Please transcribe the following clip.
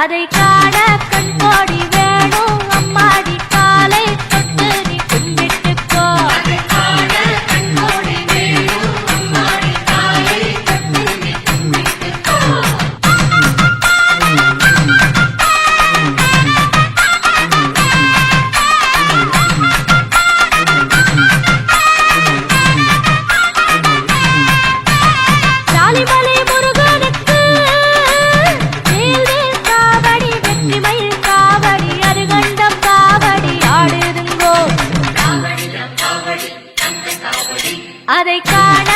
அதை காண கண்கோடி வேணும். அம்மாடி காலை தொட்டு நீ கும்பிட்டு போ தாலிபாலை அதை காண